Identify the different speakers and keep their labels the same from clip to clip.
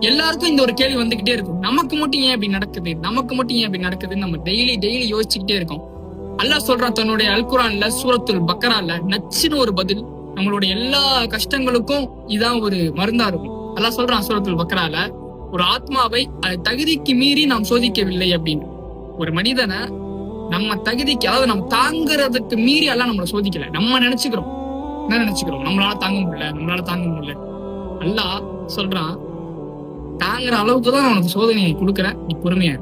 Speaker 1: எல்லாருக்கும் இந்த ஒரு கேள்வி வந்துகிட்டே இருக்கும். நமக்கு மட்டும் ஏன் இப்படி நடக்குது? நமக்கு மட்டும் ஏன் இப்படி நடக்குதுன்னு நம்ம டெய்லி டெய்லி யோசிச்சுக்கிட்டே இருக்கோம். அல்லாஹ் சொல்றான் தன்னுடைய அல்குரான்ல சூரத்துல் பக்கரால நச்சுன்னு ஒரு பதில் நம்மளுடைய எல்லா கஷ்டங்களுக்கும் இதான் ஒரு மருந்தா இருக்கும் அல்லாஹ் சொல்றான் சூரத்துல் பக்கரால ஒரு ஆத்மாவை அது தகுதிக்கு மீறி நாம் சோதிக்கவில்லை அப்படின்னு. ஒரு மனிதனை நம்ம தகுதிக்கு அதாவது நம்ம தாங்குறதுக்கு மீறி எல்லாம் நம்மளை சோதிக்கல. நம்ம நினைச்சுக்கிறோம். என்ன நினைச்சுக்கிறோம்? நம்மளால தாங்க முடியல நம்மளால தாங்க முடியல. அல்லாஹ் சொல்றான் தாங்குற அளவுக்கு தான் உனக்கு சோதனையை கொடுக்குறேன். நீ பொறுமையா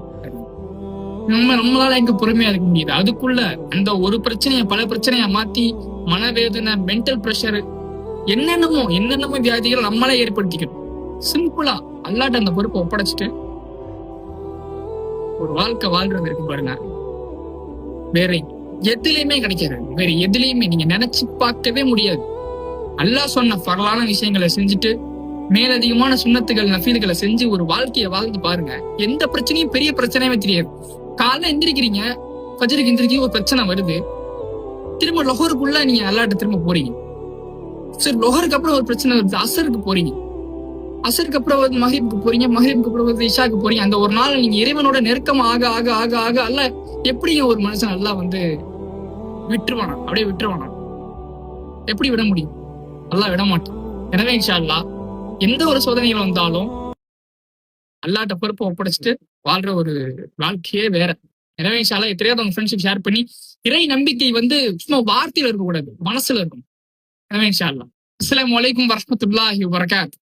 Speaker 1: நம்ம நம்மளால எங்க பொறுமையா இருக்க முடியுது. அதுக்குள்ள அந்த ஒரு பிரச்சனைய பல பிரச்சனைய மாத்தி மனவேதனை மென்டல் ப்ரெஷர் என்னென்னமோ என்னென்னமோ வியாதிகள் நம்மளே ஏற்படுத்திக்கணும் சிம்பிளா அல்லாட்ட அந்த பொறுப்பை ஒப்படைச்சிட்டு ஒரு வாழ்க்கை வாழ்றது இருக்கு பாருங்க. வேற எதுலயுமே கிடைக்காது. வேற எதுலயுமே நீங்க நினைச்சு பார்க்கவே முடியாது. அல்லாஹ் சொன்ன பரவான விஷயங்களை செஞ்சுட்டு மேலதிகமான சுண்ணத்துகள் நஃபீல்களை செஞ்சு ஒரு வாழ்க்கையை வாழ்ந்து பாருங்க. எந்த பிரச்சனையும் பெரிய பிரச்சனையுமே தெரியாது. காலைல எந்திரிக்கிறீங்க பஜருக்கு எந்திரிக்க ஒரு பிரச்சனை வருது. திரும்ப லொஹருக்குள்ள நீங்க அல்லாட்ட திரும்ப போறீங்க. சரி லொஹருக்கு அப்புறம் ஒரு பிரச்சனை வருது. அசருக்கு போறீங்க. அசருக்கு அப்புறம் வந்து மஹரிப்க்கு போறீங்க மஹரிப்க்கு அப்புறம் வந்து இஷாக்கு போறீங்க. அந்த ஒரு நாள் நீங்க இறைவனோட நெருக்கம் ஆக ஆக ஆக ஆக அல்ல எப்படி ஒரு மனுஷன் நல்லா வந்து விட்டுருவானா? அப்படியே விட்டுருவானா? எப்படி விட முடியும்? நல்லா விட மாட்டான். எனவே இன்ஷா அல்லாஹ் எந்த ஒரு சோதனைகள் வந்தாலும் அல்லாட்ட பொறுப்பை ஒப்படைச்சிட்டு வாழ்ற ஒரு வாழ்க்கையே வேற. எனவே இன்ஷா அல்லாஹ் எத்தனையாவது ஃப்ரெண்ட்ஷிப் ஷேர் பண்ணி இறை நம்பிக்கை வந்து சும்மா வார்த்தையில இருக்கக்கூடாது மனசுல இருக்கும் எனவே ஷாலா அஸ்லாம் வலைக்கும் அலைக்கும் வரகாத்